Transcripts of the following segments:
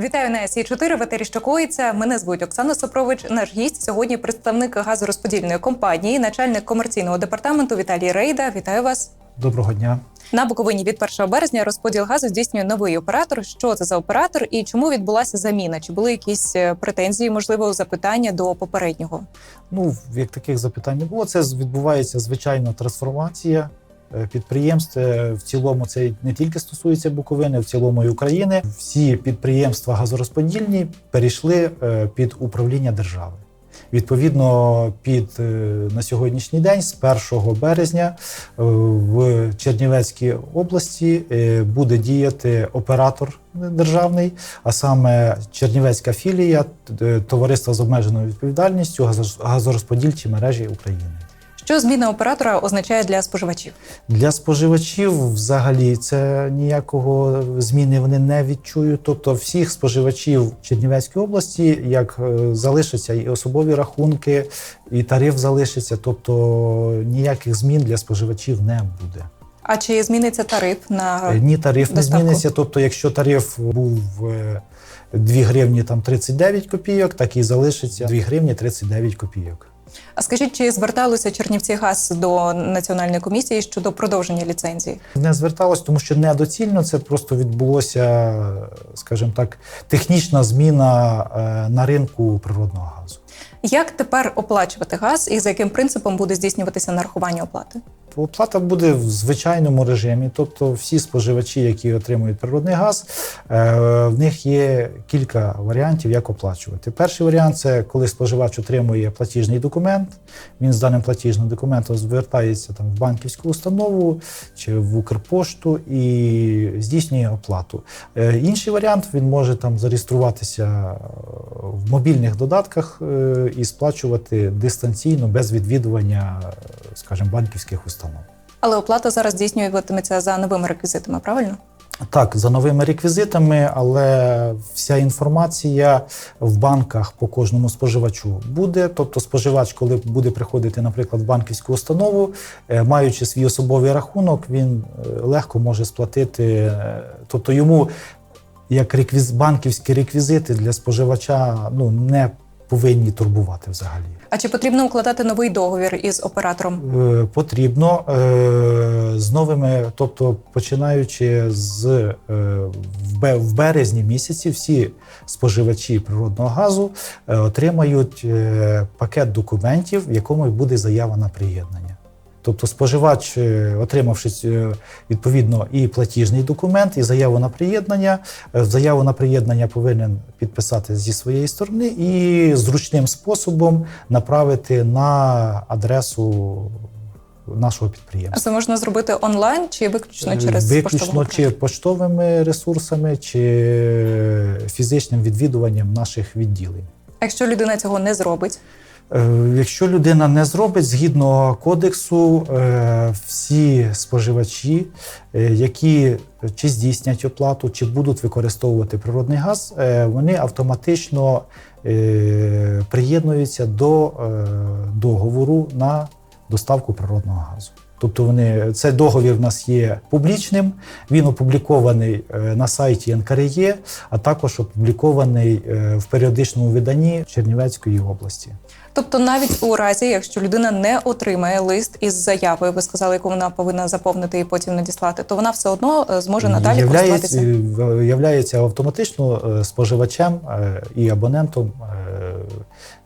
Вітаю на СІ 4 в етері що коїться. Мене звуть Оксана Сопрович. Наш гість сьогодні представник газорозподільної компанії, начальник комерційного департаменту Віталій Рейда. Вітаю вас. Доброго дня. На Буковині від 1 березня розподіл газу здійснює новий оператор. Що це за оператор і чому відбулася заміна? Чи були якісь е, претензії, можливо, запитання до попереднього? Ну, як таких запитань не було, це відбувається звичайна трансформація підприємств. Е, В цілому це не тільки стосується Буковини, в цілому і України. Всі підприємства газорозподільні перейшли е, під управління держави. Відповідно, під е, на сьогоднішній день, з 1 березня, е, в Чернівецькій області е, буде діяти оператор державний, а саме Чернівецька філія е, товариства з обмеженою відповідальністю газо- газорозподільчі мережі України. Що зміна оператора означає для споживачів? Для споживачів взагалі це ніякого зміни вони не відчують. Тобто, всіх споживачів Чернівецької області як е, залишаться і особові рахунки, і тариф залишиться. Тобто ніяких змін для споживачів не буде. А чи зміниться тариф на Е, Ні, тариф не зміниться. Тобто, якщо тариф був е, 2 гривні там 39 копійок, так і залишиться 2 гривні 39 копійок. А скажіть, чи зверталися Чернівці газ до національної комісії щодо продовження ліцензії? Не зверталось, тому що недоцільно це просто відбулося, скажімо так, технічна зміна е, на ринку природного газу. Як тепер оплачувати газ і за яким принципом буде здійснюватися нарахування оплати? Оплата буде в звичайному режимі, тобто всі споживачі, які отримують природний газ, е, в них є кілька варіантів, як оплачувати. Перший варіант це коли споживач отримує платіжний документ. Він з даним платіжним документом звертається там в банківську установу чи в Укрпошту і здійснює оплату. Е, Інший варіант він може там зареєструватися в мобільних додатках е, і сплачувати дистанційно без відвідування, е, скажімо, банківських установ. Але оплата зараз здійснюватиметься за новими реквізитами, правильно? Так, за новими реквізитами, але вся інформація в банках по кожному споживачу буде. Тобто, споживач, коли буде приходити, наприклад, в банківську установу, е, маючи свій особовий рахунок, він е, легко може сплатити. е, Тобто йому як реквіз... банківські реквізити для споживача ну не повинні турбувати взагалі. А чи потрібно укладати новий договір із оператором? Е, Потрібно е, з новими, тобто починаючи з е, в березні місяці, всі споживачі природного газу е, отримають е, пакет документів, в якому буде заява на приєднання. Тобто споживач, е, отримавши е, відповідно і платіжний документ, і заяву на приєднання, е, заяву на приєднання повинен підписати зі своєї сторони і зручним способом направити на адресу нашого підприємства. Це можна зробити онлайн чи виключно через Виключно поштову чи поштовими ресурсами, чи фізичним відвідуванням наших відділень. А якщо людина цього не зробить? Е, Якщо людина не зробить згідно кодексу, е, всі споживачі, е, які чи здійснять оплату, чи будуть використовувати природний газ, вони автоматично приєднуються до договору на доставку природного газу. Тобто вони цей договір в нас є публічним, він опублікований на сайті НКРЄ, а також опублікований в періодичному виданні Чернівецької області. Тобто, навіть у разі, якщо людина не отримає лист із заявою, ви сказали, яку вона повинна заповнити і потім надіслати, то вона все одно е, зможе надалі користуватися. являється автоматично е, споживачем е, і абонентом е,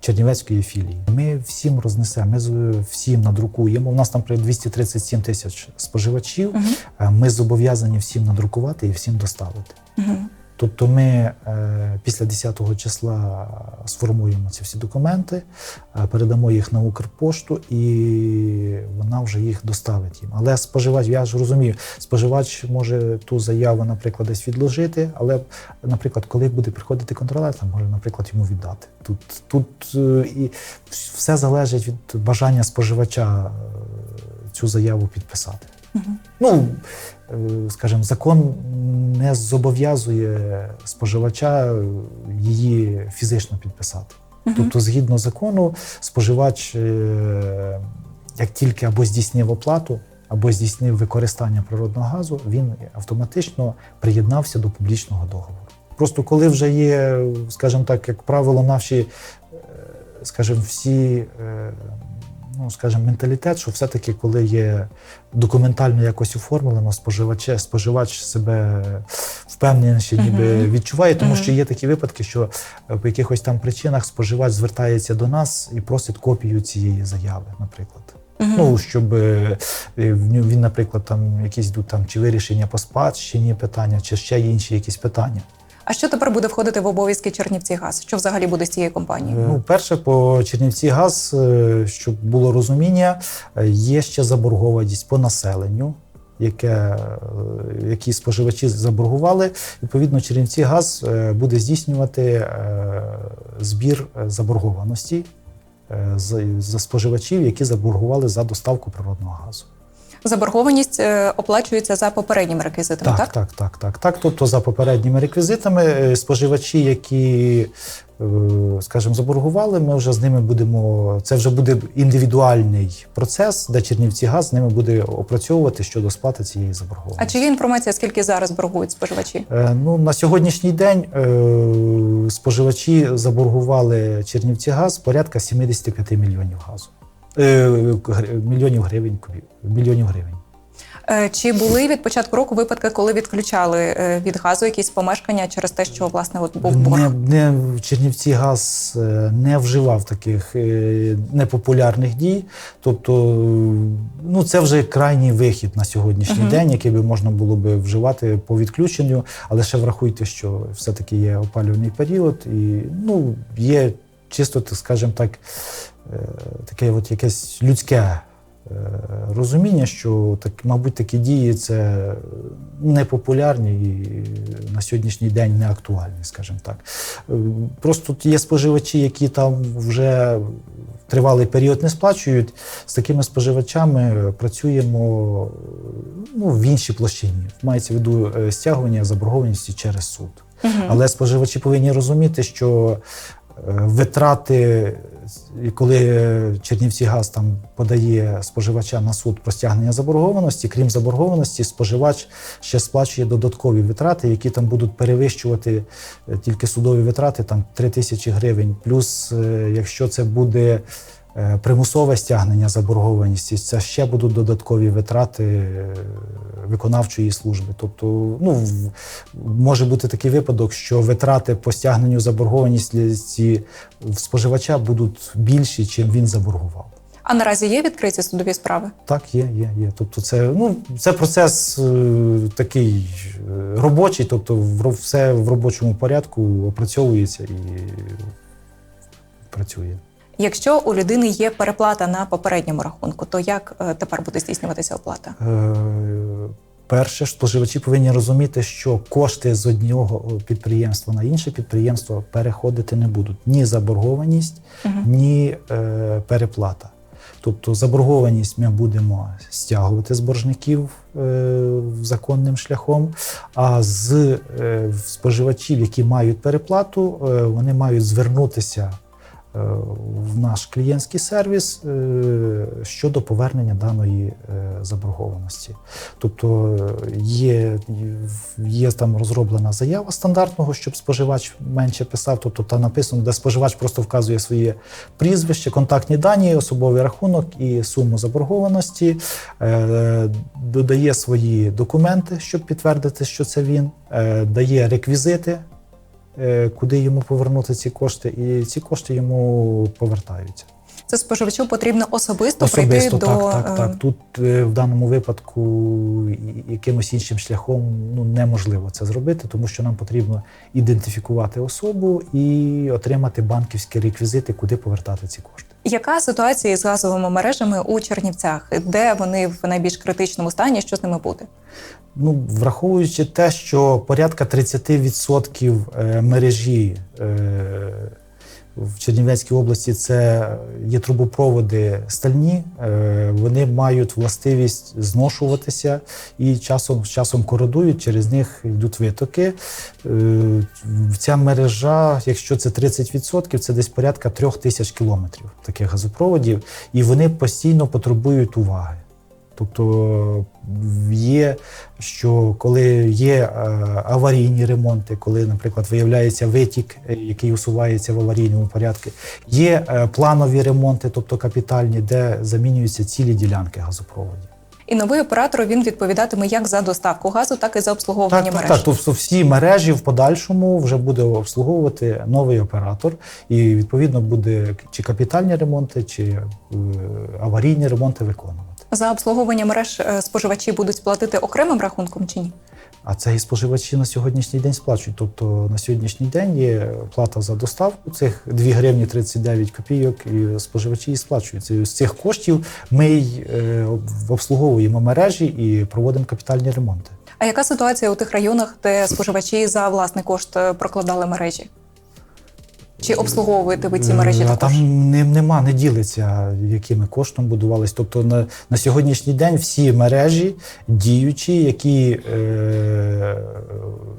Чернівецької філії. Ми всім рознесемо, ми всім надрукуємо. У нас там при 237 тисяч споживачів. Е, Ми зобов'язані всім надрукувати і всім доставити. Мгм. Тобто ми е, після 10-го числа сформуємо ці всі документи, е, передамо їх на Укрпошту, і вона вже їх доставить їм. Але споживач, я ж розумію, споживач може ту заяву, наприклад, десь відложити, але, наприклад, коли буде приходити контролер, там може, наприклад, йому віддати. Тут, тут е, і все залежить від бажання споживача цю заяву підписати. Ну, е, скажімо, закон не зобов'язує споживача е, її фізично підписати. Тобто, згідно закону, споживач, е, як тільки або здійснив оплату, або здійснив використання природного газу, він автоматично приєднався до публічного договору. Просто коли вже є, скажімо так, як правило, наші, скажімо, всі, ну, скажімо, менталітет, що все-таки, коли є документально якось оформлено, споживач, споживач себе впевненіше ніби відчуває, тому що є такі випадки, що е, по якихось там причинах споживач звертається до нас і просить копію цієї заяви, наприклад. Ну, щоб е, ню- він, наприклад, там якісь йдуть там чи вирішення по спадщині питання, чи ще інші якісь питання. А що тепер буде входити в обов'язки Чернівці Газ? Що взагалі буде з цією компанією? Ну, перше, по Чернівці газ, е, щоб було розуміння, е, є ще заборгованість по населенню. Яке, е, які споживачі заборгували, відповідно, Чернівці газ буде здійснювати збір заборгованості за споживачів, які заборгували за доставку природного газу. Заборгованість е, оплачується за попередніми реквізитами, так? Так, так, так, так, так. Тобто за попередніми реквізитами е, споживачі, які, е, скажімо, заборгували, ми вже з ними будемо. Це вже буде індивідуальний процес, де Чернівці газ з ними буде опрацьовувати щодо сплати цієї А чи є інформація, скільки зараз боргують споживачі? Е, Ну, на сьогоднішній день е, споживачі заборгували Чернівці газ порядка 75 мільйонів газу. Е, мільйонів гривень кубів, мільйонів гривень. Е, Чи були від початку року випадки, коли відключали е, від газу якісь помешкання через те, що власне от був борг? Не, не Чернівці газ не вживав таких непопулярних дій. Тобто, ну це вже крайній вихід на сьогоднішній Мгм. день, який би можна було би вживати по відключенню. Але ще врахуйте, що все-таки є опалювальний період, і ну є чисто, так скажімо так, е, таке от якесь людське. е, Розуміння, що так, мабуть, такі дії це непопулярні і на сьогоднішній день не актуальні, скажімо так. Е, Просто є споживачі, які там вже тривалий період не сплачують. З такими споживачами працюємо ну, в іншій площині. Мається в виду стягування заборгованості через суд. Мгм. Але споживачі повинні розуміти, що витрати, коли Чернівці газ там подає споживача на суд про стягнення заборгованості, крім заборгованості, споживач ще сплачує додаткові витрати, які там будуть перевищувати е, тільки судові витрати, там 3 тисячі гривень. Плюс, е, якщо це буде примусове стягнення заборгованості, це ще будуть додаткові витрати е, виконавчої служби. Тобто, ну може бути такий випадок, що витрати по стягненню заборгованості в споживача будуть більші, чим він заборгував. А наразі є відкриті судові справи? Так, є, є, є. Тобто, це ну це процес е, такий е, робочий, тобто в, все в робочому порядку опрацьовується і працює. Якщо у людини є переплата на попередньому рахунку, то як е, тепер буде здійснюватися оплата? Е, Перше, споживачі повинні розуміти, що кошти з одного підприємства на інше підприємство переходити не будуть ні заборгованість, ні е, переплата. Тобто заборгованість ми будемо стягувати з боржників е, законним шляхом, а з е, споживачів, які мають переплату, е, вони мають звернутися в наш клієнтський сервіс е, щодо повернення даної е, заборгованості. Тобто е, є, є там розроблена заява стандартного, щоб споживач менше писав. Тобто там написано, де споживач просто вказує своє прізвище, контактні дані, особовий рахунок і суму заборгованості, е, додає свої документи, щоб підтвердити, що це він, е, дає реквізити. Е, Куди йому повернути ці кошти, і ці кошти йому повертаються. Це споживачу потрібно особисто, прийти Особисто до так, так, е. Тут е, в даному випадку якимось іншим шляхом ну неможливо це зробити, тому що нам потрібно ідентифікувати особу і отримати банківські реквізити, куди повертати ці кошти. Яка ситуація з газовими мережами у Чернівцях? Де вони в найбільш критичному стані? Що з ними буде? Ну, враховуючи те, що порядка 30% е, мережі в Чернівецькій області це є трубопроводи стальні, е, вони мають властивість зношуватися і часом з часом кородують, через них йдуть витоки. Е, Ця мережа, якщо це 30%, це десь порядка трьох тисяч кілометрів таких газопроводів, і вони постійно потребують уваги. Тобто є, що коли є е, аварійні ремонти, коли, наприклад, виявляється витік, е, який усувається в аварійному порядку, є е, планові ремонти, тобто капітальні, де замінюються цілі ділянки газопроводів. І новий оператор він відповідатиме як за доставку газу, так і за обслуговування Так, мереж. так. Тобто всі мережі в подальшому вже буде обслуговувати новий оператор, і відповідно буде чи капітальні ремонти, чи аварійні ремонти виконувати. За обслуговування мереж е, споживачі будуть платити окремим рахунком чи ні? А це і споживачі на сьогоднішній день сплачують. Тобто на сьогоднішній день є плата за доставку цих 2 гривні 39 копійок, і споживачі і сплачують. З цих коштів ми й е, обслуговуємо мережі і проводимо капітальні ремонти. А яка ситуація у тих районах, де споживачі за власний кошт е, прокладали мережі? Чи обслуговуєте ви ці мережі Е, А також? там не, нема, не ділиться, якими коштом будувались. Тобто на, на сьогоднішній день всі мережі діючі, які, е,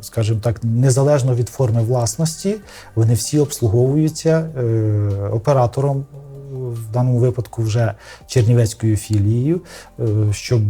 скажімо так, незалежно від форми власності, вони всі обслуговуються е, оператором. В даному випадку вже Чернівецькою філією, е, щоб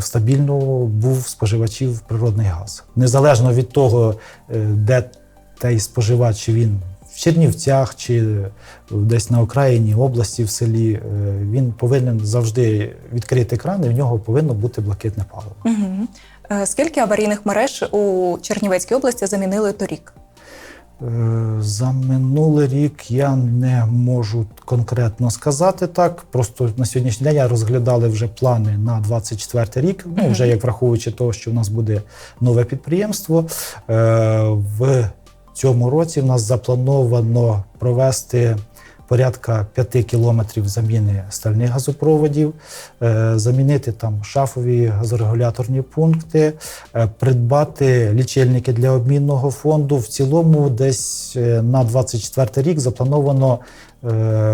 стабільно був споживачів природний газ. Незалежно від того, е, де той споживач, він в Чернівцях чи десь на окраїні області в селі, е, він повинен завжди відкрити кран, і в нього повинно бути блакитне паливо. Угу. Скільки аварійних мереж у Чернівецькій області замінили торік? Е, За минулий рік я не можу конкретно сказати так. Просто на сьогоднішній день я розглядали вже плани на 24 рік. Ну вже як враховуючи того, що в нас буде нове підприємство. В цьому році в нас заплановано провести. Порядка 5 кілометрів заміни стальних газопроводів, е, замінити там шафові газорегуляторні пункти, е, придбати лічильники для обмінного фонду. В цілому, десь е, на 24 рік заплановано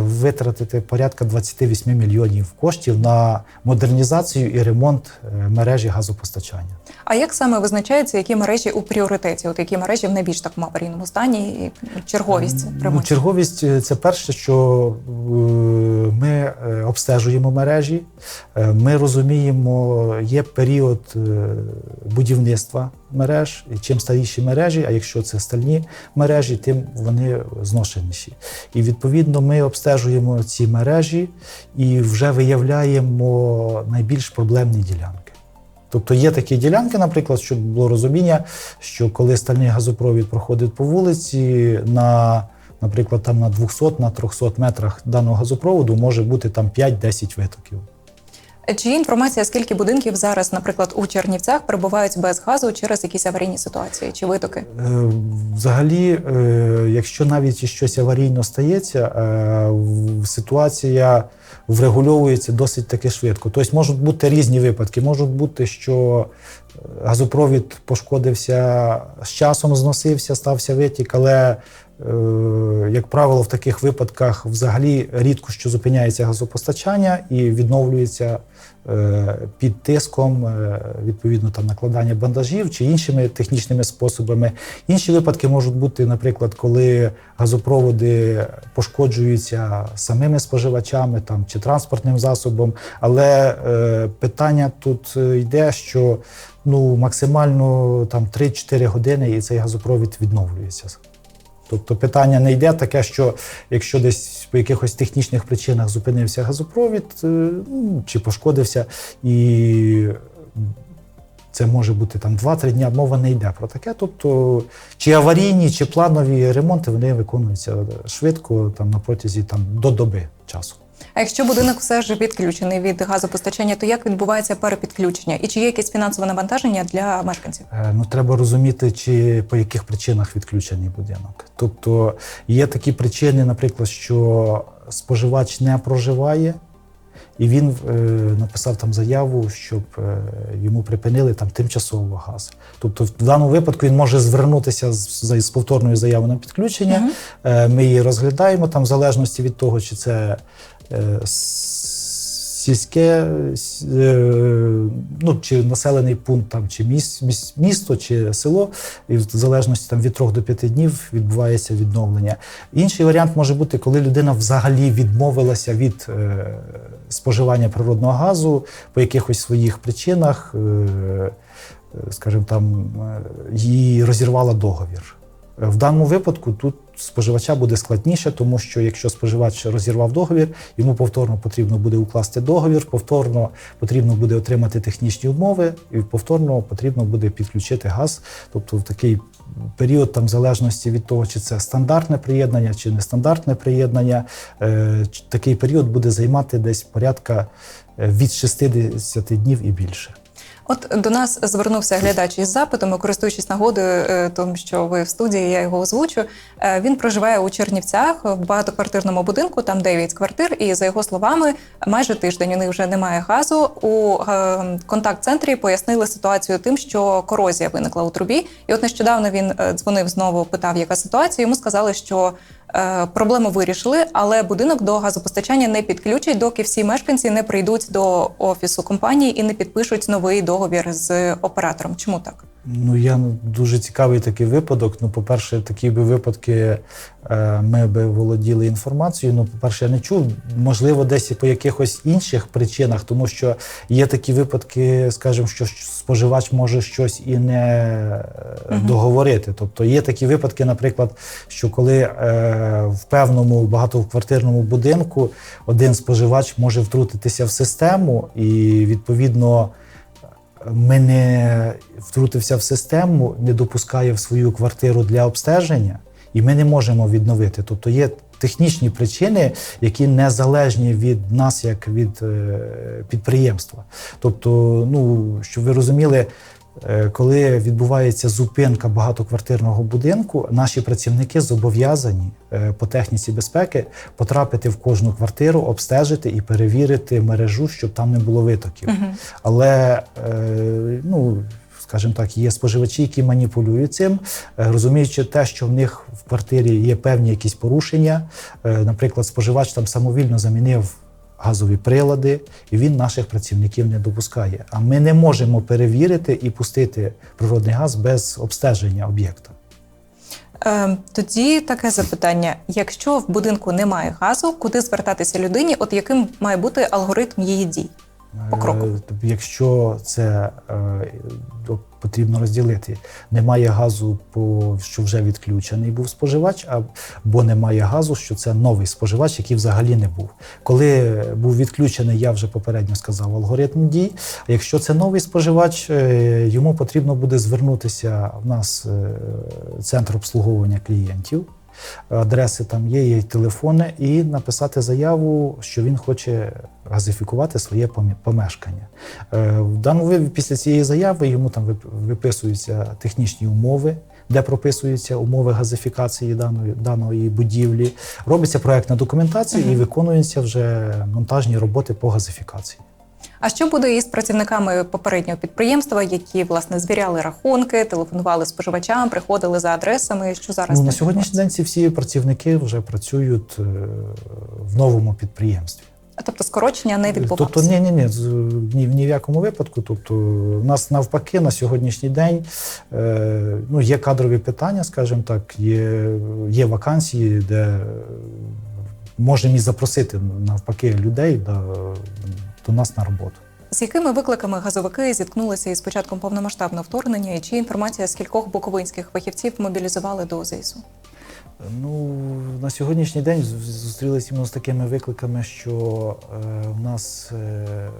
витратити порядка 28 мільйонів коштів на модернізацію і ремонт е, мережі газопостачання. А як саме визначається, які мережі у пріоритеті? От які мережі в найбільш такому аварійному стані і черговість Ну, ремонту? черговість е, це перше, що е, ми е, обстежуємо мережі. Е, Ми розуміємо, є період е, будівництва мереж. І чим старіші мережі, а якщо це стальні мережі, тим вони зношеніші. І відповідно ми обстежуємо ці мережі і вже виявляємо найбільш проблемні ділянки. Тобто є такі ділянки, наприклад, щоб було розуміння, що коли стальний газопровід проходить по вулиці, на, наприклад, там на 200 на 300 метрах даного газопроводу може бути там 5-10 витоків. Чи є інформація, скільки будинків зараз, наприклад, у Чернівцях перебувають без газу через якісь аварійні ситуації чи витоки? Е, Взагалі, е, якщо навіть щось аварійно стається, е, ситуація врегульовується досить таки швидко. Тобто можуть бути різні випадки. Можуть бути, що газопровід пошкодився з часом, зносився, стався витік, але. Е, Як правило, в таких випадках взагалі рідко що зупиняється газопостачання і відновлюється е, під тиском, е, відповідно там накладання бандажів чи іншими технічними способами. Інші випадки можуть бути, наприклад, коли газопроводи пошкоджуються самими споживачами там чи транспортним засобом. Але питання тут йде, що ну максимально там 3-4 години і цей газопровід відновлюється. Тобто питання не йде таке, що якщо десь по якихось технічних причинах зупинився газопровід е, ну, чи пошкодився, і це може бути там 2-3 дні, мова не йде про таке. Тобто, чи аварійні, чи планові ремонти вони виконуються швидко, там на протязі там, до доби часу. А якщо будинок все ж відключений від газопостачання, то як відбувається перепідключення? І чи є якесь фінансове навантаження для мешканців? Е, Ну, треба розуміти, чи по яких причинах відключений будинок. Тобто є такі причини, наприклад, що споживач не проживає, і він е, написав там заяву, щоб е, йому припинили там тимчасово газ. Тобто, в даному випадку він може звернутися з, з, з повторною заявою на підключення. Мгм. Е, Ми її розглядаємо там, в залежності від того, чи це сільське е, ну, чи населений пункт, там, чи міс, міс- місто, чи село, і в залежності там, від 3 до 5 днів відбувається відновлення. Інший варіант може бути, коли людина взагалі відмовилася від е, споживання природного газу по якихось своїх причинах, е, е, скажімо там, е, її розірвала договір. Е, В даному випадку тут споживача буде складніше, тому що якщо споживач розірвав договір, йому повторно потрібно буде укласти договір, повторно потрібно буде отримати технічні умови, і повторно потрібно буде підключити газ. Тобто в такий період, там, в залежності від того, чи це стандартне приєднання, чи нестандартне приєднання, е, такий період буде займати десь порядка е, від 60 днів і більше. От до нас звернувся глядач із запитом, користуючись нагодою, е, тому що ви в студії, я його озвучу. Е, Він проживає у Чернівцях в багатоквартирному будинку, там 9 квартир. І за його словами, майже тиждень у них вже немає газу. У е, контакт-центрі пояснили ситуацію тим, що корозія виникла у трубі. І от нещодавно він дзвонив знову, питав, яка ситуація. Йому сказали, що проблему вирішили, але будинок до газопостачання не підключать, доки всі мешканці не прийдуть до офісу компанії і не підпишуть новий договір з оператором. Чому так? Ну, я дуже цікавий такий випадок. Ну, по-перше, такі би випадки е, ми би володіли інформацією. Ну, по-перше, я не чув. Можливо, десь і по якихось інших причинах, тому що є такі випадки, скажімо, що споживач може щось і не е, договорити. Тобто є такі випадки, наприклад, що коли е, в певному багатоквартирному будинку один споживач може втрутитися в систему, і відповідно ми не втрутився в систему, не допускає в свою квартиру для обстеження, і ми не можемо відновити. Тобто є технічні причини, які незалежні від нас, як від е, підприємства. Тобто, ну щоб ви розуміли. Е, Коли відбувається зупинка багатоквартирного будинку, наші працівники зобов'язані е, по техніці безпеки потрапити в кожну квартиру, обстежити і перевірити мережу, щоб там не було витоків. Але е, ну. Скажімо так, є споживачі, які маніпулюють цим, розуміючи те, що в них в квартирі є певні якісь порушення. Наприклад, споживач там самовільно замінив газові прилади, і він наших працівників не допускає. А ми не можемо перевірити і пустити природний газ без обстеження об'єкта. Е, тоді таке запитання: якщо в будинку немає газу, куди звертатися людині? От яким має бути алгоритм її дій? Покроково. Е, тобто, Якщо це е, потрібно розділити, немає газу, по що вже відключений був споживач, або немає газу, що це новий споживач, який взагалі не був. Коли був відключений, я вже попередньо сказав алгоритм дій. А якщо це новий споживач, е, йому потрібно буде звернутися в нас центр обслуговування клієнтів. Адреси там є, є телефони, і написати заяву, що він хоче газифікувати своє помешкання. Е, В даному ви- після цієї заяви йому там виписуються технічні умови, де прописуються умови газифікації даної, даної будівлі. Робиться проектна документація і виконуються вже монтажні роботи по газифікації. А що буде із працівниками попереднього підприємства, які власне звіряли рахунки, телефонували споживачам, приходили за адресами? Що зараз Ну, на сьогоднішній день ці всі працівники вже працюють е, в новому підприємстві. Тобто скорочення не відбувалося? Тобто, ні, ні, ні, ні, ні в якому випадку. Тобто, у нас навпаки на сьогоднішній день е, ну, є кадрові питання, скажімо так, є, є вакансії, де можемо і запросити навпаки людей до, до нас на роботу. З якими викликами газовики зіткнулися із початком повномасштабного вторгнення? І чи інформація з кількох буковинських фахівців мобілізували до ЗСУ? Ну, на сьогоднішній день зустрілися з такими викликами, що е, в нас е,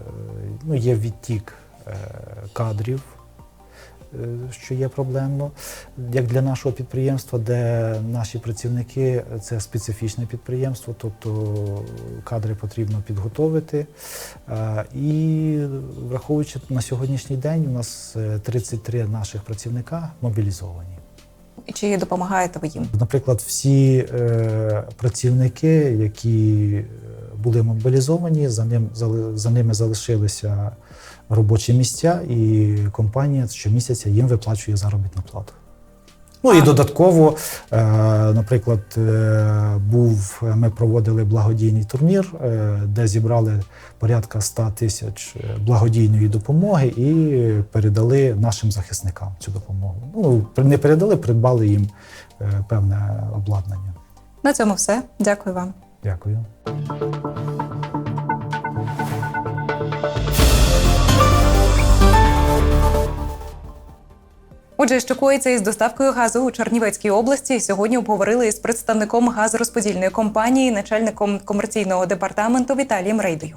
ну, є відтік е, кадрів, що є проблемно, як для нашого підприємства, де наші працівники це специфічне підприємство, тобто кадри потрібно підготовити. Е, І враховуючи на сьогоднішній день, у нас е, 33 наших працівника мобілізовані. І чи допомагаєте ви їм? Наприклад, всі е, працівники, які е, були мобілізовані, за, ним, зали- за ними залишилися робочі місця, і компанія щомісяця їм виплачує заробітну плату. Ну і додатково, е, наприклад, е, був ми проводили благодійний турнір, е, де зібрали порядка 100 тисяч благодійної допомоги і передали нашим захисникам цю допомогу. Ну не передали, придбали їм певне обладнання. На цьому все. Дякую вам. Дякую. Отже, що коїться із доставкою газу у Чернівецькій області, сьогодні обговорили із представником газорозподільної компанії, начальником комерційного департаменту Віталієм Рейдою.